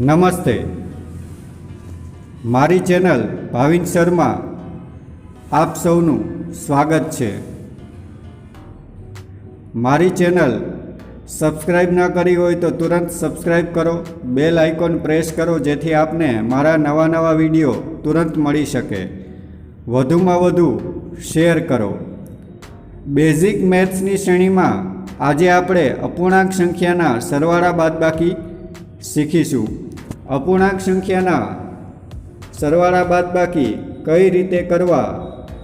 નમસ્તે. મારી ચેનલ ભાવિન શર્મા આપ સૌનું સ્વાગત છે. મારી ચેનલ સબસ્ક્રાઈબ ન કરી હોય તો તુરંત સબસ્ક્રાઈબ કરો, બેલ આઇકોન પ્રેસ કરો, જેથી આપને મારા નવા નવા વીડિયો તુરંત મળી શકે. વધુમાં વધુ શેર કરો. બેઝિક મેથ્સની શ્રેણીમાં આજે આપણે અપૂર્ણાંક સંખ્યાના સરવાળા બાદબાકી શીખીશું. અપૂર્ણાંક સંખ્યાના સરવાળા બાદબાકી કઈ રીતે કરવા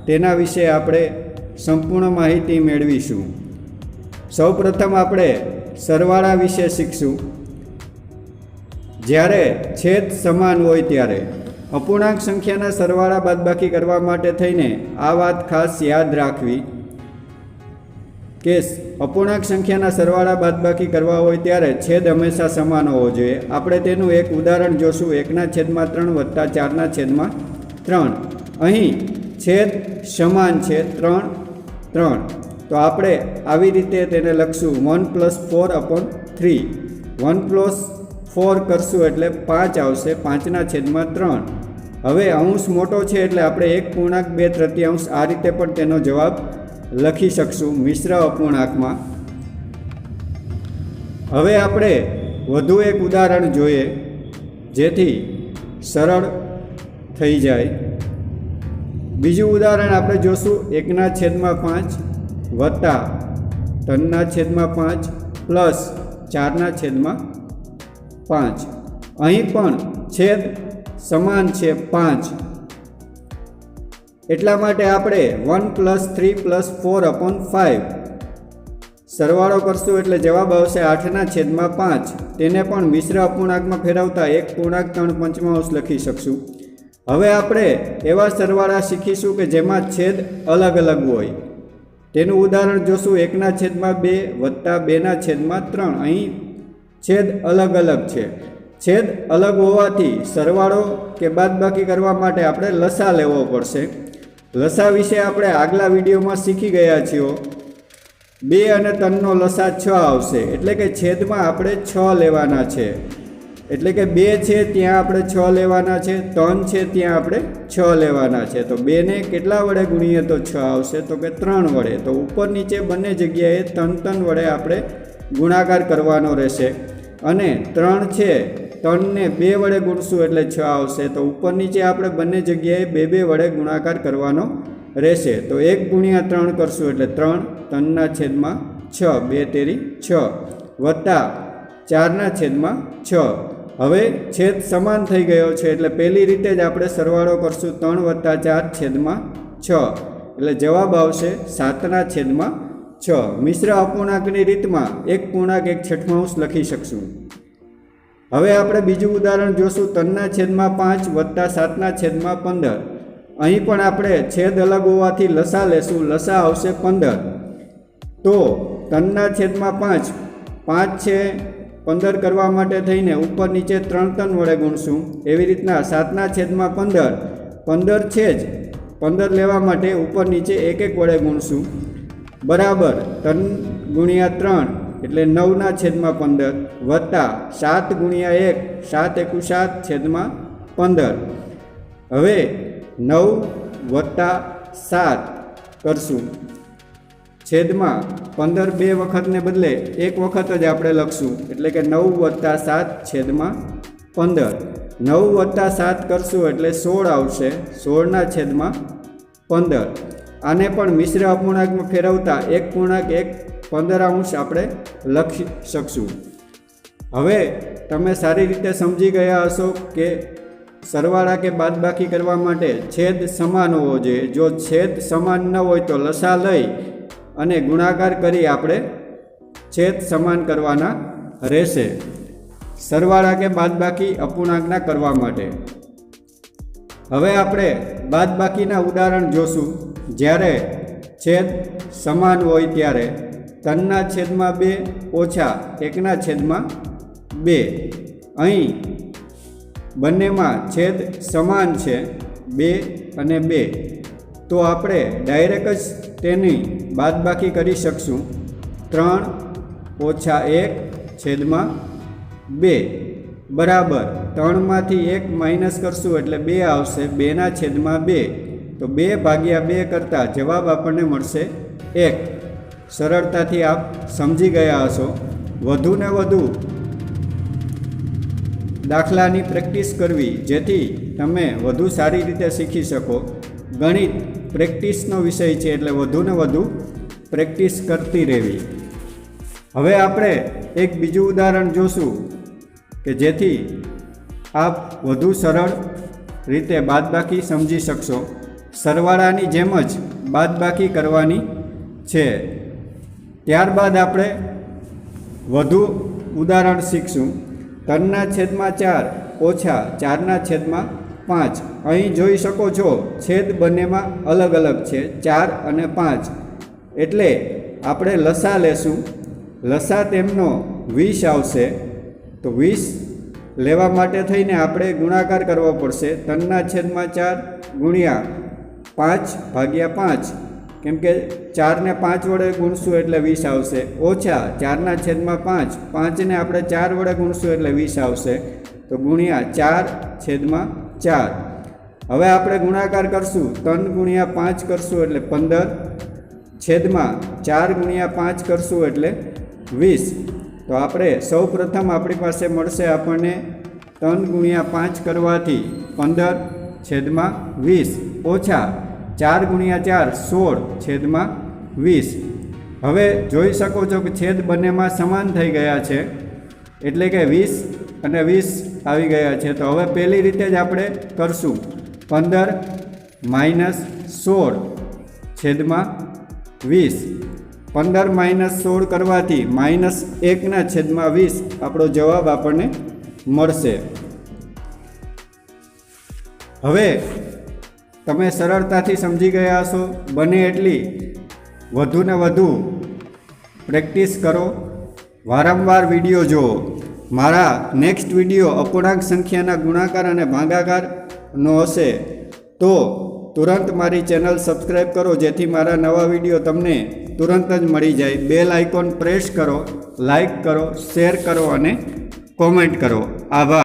તેના વિશે આપણે સંપૂર્ણ માહિતી મેળવીશું. સૌપ્રથમ આપણે સરવાળા વિશે શીખશું. જ્યારે છેદ સમાન હોય ત્યારે અપૂર્ણાંક સંખ્યાના સરવાળા બાદબાકી કરવા માટે થઈને આ વાત ખાસ યાદ રાખવી. કે અપૂર્ણાંક સંખ્યાના સરવાળા બાદબાકી કરવા હોય ત્યારે છેદ હંમેશા સમાન હોવો જોઈએ. આપણે તેનું એક ઉદાહરણ જોશું. એકના છેદમાં ત્રણ વત્તા ચારના છેદમાં ત્રણ. અહીં છેદ સમાન છે. ત્રણ ત્રણ. તો આપણે આવી રીતે તેને લખશું. One plus four upon three. One plus four કરશું એટલે પાંચ આવશે. પાંચના છેદમાં ત્રણ. હવે અંશ મોટો છે એટલે આપણે એક પૂર્ણાંક બે તૃતીયાંશ આ રીતે પણ તેનો જવાબ લખી શકશું. મિશ્ર અપૂર્ણાંકમાં. હવે આપણે વધુ એક ઉદાહરણ જોઈએ, જેથી સરળ થઈ જાય. બીજું ઉદાહરણ આપણે જોશું, એકના છેદમાં પાંચ વત્તા ત્રણના છેદમાં પાંચ પ્લસ ચારના છેદમાં પાંચ. અહીં પણ છેદ સમાન છે પાંચ. એટલા માટે આપણે one plus three plus four upon five સરવાળો કરશું એટલે જવાબ આવશે આઠના છેદમાં પાંચ. તેને પણ મિશ્ર અપૂર્ણાંકમાં ફેરવતા એક પૂર્ણાંક ત્રણ પંચમાંશ લખી શકશું. હવે આપણે એવા સરવાળા શીખીશું કે જેમાં છેદ અલગ અલગ હોય. તેનું ઉદાહરણ જોશું એકના છેદમાં બે વત્તા બેના છેદમાં ત્રણ. અહીં છેદ અલગ અલગ છે. છેદ અલગ હોવાથી સરવાળો કે બાદબાકી કરવા માટે આપણે લસા લેવો પડશે. લસા વિશે આપણે આગલા વિડીયોમાં શીખી ગયા છીએ. બે અને ત્રણનો લસા છ આવશે. એટલે કે છેદમાં આપણે છ લેવાના છે. એટલે કે બે છે ત્યાં આપણે છ લેવાના છે, ત્રણ છે ત્યાં આપણે છ લેવાના છે. તો બેને કેટલા વડે ગુણીએ તો છ આવશે? તો કે ત્રણ વડે. તો ઉપર નીચે બંને જગ્યાએ ત્રણ ત્રણ વડે આપણે ગુણાકાર કરવાનો રહેશે. અને ત્રણ છે ત્રણને બે વડે ગુણશું એટલે છ આવશે. તો ઉપર નીચે આપણે બંને જગ્યાએ બે બે વડે ગુણાકાર કરવાનો રહેશે. તો એક ગુણ્યા ત્રણ કરશું એટલે ત્રણ, ત્રણના છેદમાં છ, બે તેરી છ, વત્તા ચારના છેદમાં છ. હવે છેદ સમાન થઈ ગયો છે એટલે પહેલી રીતે જ આપણે સરવાળો કરશું ત્રણ વત્તા ચાર છેદમાં છ. એટલે જવાબ આવશે સાતના છેદમાં છ. મિશ્ર અપૂર્ણાંકની રીતમાં એક પૂર્ણાંક એક છઠ્ઠાંશ લખી શકશું. હવે આપણે બીજું ઉદાહરણ જોશું. ત્રણના છેદમાં પાંચ વત્તા સાતના છેદમાં પંદર. અહીં પણ આપણે છેદ અલગ હોવાથી લસા લેશું. લસા આવશે પંદર. તો ત્રણના છેદમાં પાંચ. પાંચ છે પંદર કરવા માટે થઈને ઉપર નીચે ત્રણ ત્રણ વડે ગુણશું. એવી રીતના સાતના છેદમાં પંદર. પંદર છે જ. પંદર લેવા માટે ઉપર નીચે એક એક વડે ગુણશું. બરાબર. ત્રણ ગુણ્યા ત્રણ. એટલે નવના છેદમાં પંદર વત્તા સાત ગુણ્યા એક, સાત એકુ સાત છેદમાં પંદર. હવે નવ વત્તા સાત કરશું. છેદમાં પંદર બે વખતને બદલે એક વખત જ આપણે લખશું. એટલે કે નવ વત્તા સાત છેદમાં પંદર. નવ વત્તા સાત કરશું એટલે સોળ આવશે. સોળના છેદમાં પંદર. આને પણ મિશ્ર અપૂર્ણાંકમાં ફેરવતા એક પૂર્ણાંક એક પંદર અંશ આપણે લખી શકશું. હવે તમે સારી રીતે સમજી ગયા હશો કે સરવાળા કે બાદબાકી કરવા માટે છેદ સમાન હોવો જોઈએ. જો છેદ સમાન ન હોય તો લસા લઈ અને ગુણાકાર કરી આપણે છેદ સમાન કરવાના રહેશે. સરવાળા કે બાદબાકી અપૂર્ણાંકના કરવા માટે. હવે આપણે બાદબાકીના ઉદાહરણ જોશું. જ્યારે છેદ સમાન હોય ત્યારે ત્રણના છેદમાં બે ઓછા એકના છેદમાં બે. અહીં બંનેમાં છેદ સમાન છે, બે અને બે. તો આપણે ડાયરેક્ટ જ તેની બાદબાકી કરી શકશું. ત્રણ ઓછા એક છેદમાં બે. બરાબર, ત્રણમાંથી એક માઇનસ કરશું એટલે બે આવશે, બેના છેદમાં બે. તો બે ભાગ્યા બે કરતાં જવાબ આપણને મળશે એક. સરળતાથી આપ સમજી ગયા હશો. વધુને વધુ દાખલાની પ્રેક્ટિસ કરવી, જેથી તમે વધુ સારી રીતે શીખી શકો. ગણિત પ્રેક્ટિસનો વિષય છે એટલે વધુને વધુ પ્રેક્ટિસ કરતી રહેવી. હવે આપણે એક બીજું ઉદાહરણ જોશું કે જેથી આપ વધુ સરળ રીતે બાદબાકી સમજી શકશો. સરવાળાની જેમ જ બાદબાકી કરવાની છે. ત્યારબાદ આપણે વધુ ઉદાહરણ શીખશું. ત્રણના છેદમાં ચાર ઓછા ચારના છેદમાં પાંચ. અહીં જોઈ શકો છો, છેદ બંનેમાં અલગ અલગ છે, ચાર અને પાંચ. એટલે આપણે લસા લેશું. લસા તેમનો વીસ આવશે. તો વીસ લેવા માટે થઈને આપણે ગુણાકાર કરવો પડશે. ત્રણના છેદમાં ચાર ગુણ્યા પાંચ ભાગ્યા પાંચ. કેમ કે ચારને પાંચ વડે ગુણશું એટલે વીસ આવશે. ઓછા ચારના છેદમાં પાંચ, પાંચને આપણે ચાર વડે ગુણશું એટલે વીસ આવશે. તો ગુણ્યા ચાર છેદમાં ચાર. હવે આપણે ગુણાકાર કરશું. ત્રણ ગુણ્યા પાંચ કરશું એટલે પંદર. છેદમાં ચાર ગુણ્યા પાંચ કરશું એટલે વીસ. તો આપણે સૌ પ્રથમ આપણી પાસે મળશે આપણને ત્રણ ગુણ્યા પાંચ કરવાથી પંદર છેદમાં વીસ. ઓછા ચાર ગુણ્યા ચાર, સોળ છેદમાં વીસ. હવે જોઈ શકો છો કે છેદ બંનેમાં સમાન થઈ ગયા છે. એટલે કે વીસ અને વીસ આવી ગયા છે. તો હવે પહેલી રીતે જ આપણે કરશું. પંદર માઇનસ સોળ છેદમાં વીસ. પંદર માઇનસ સોળ કરવાથી માઇનસ એકના છેદમાં વીસ આપણો જવાબ આપણને મળશે. હવે તમે સરળતાથી સમજી ગયા હશો. બને એટલી વધુને વધુ પ્રેક્ટિસ કરો. વારંવાર વીડિયો જુઓ. મારા નેક્સ્ટ વીડિયો અપૂર્ણાંક સંખ્યાના ગુણાકાર અને ભાગાકારનો હશે. તો તુરંત મારી ચેનલ સબસ્ક્રાઈબ કરો, જેથી મારા નવા વીડિયો તમને તુરંત જ મળી જાય. બેલ આઇકોન પ્રેસ કરો, લાઇક કરો, શેર કરો અને કોમેન્ટ કરો. આભાર.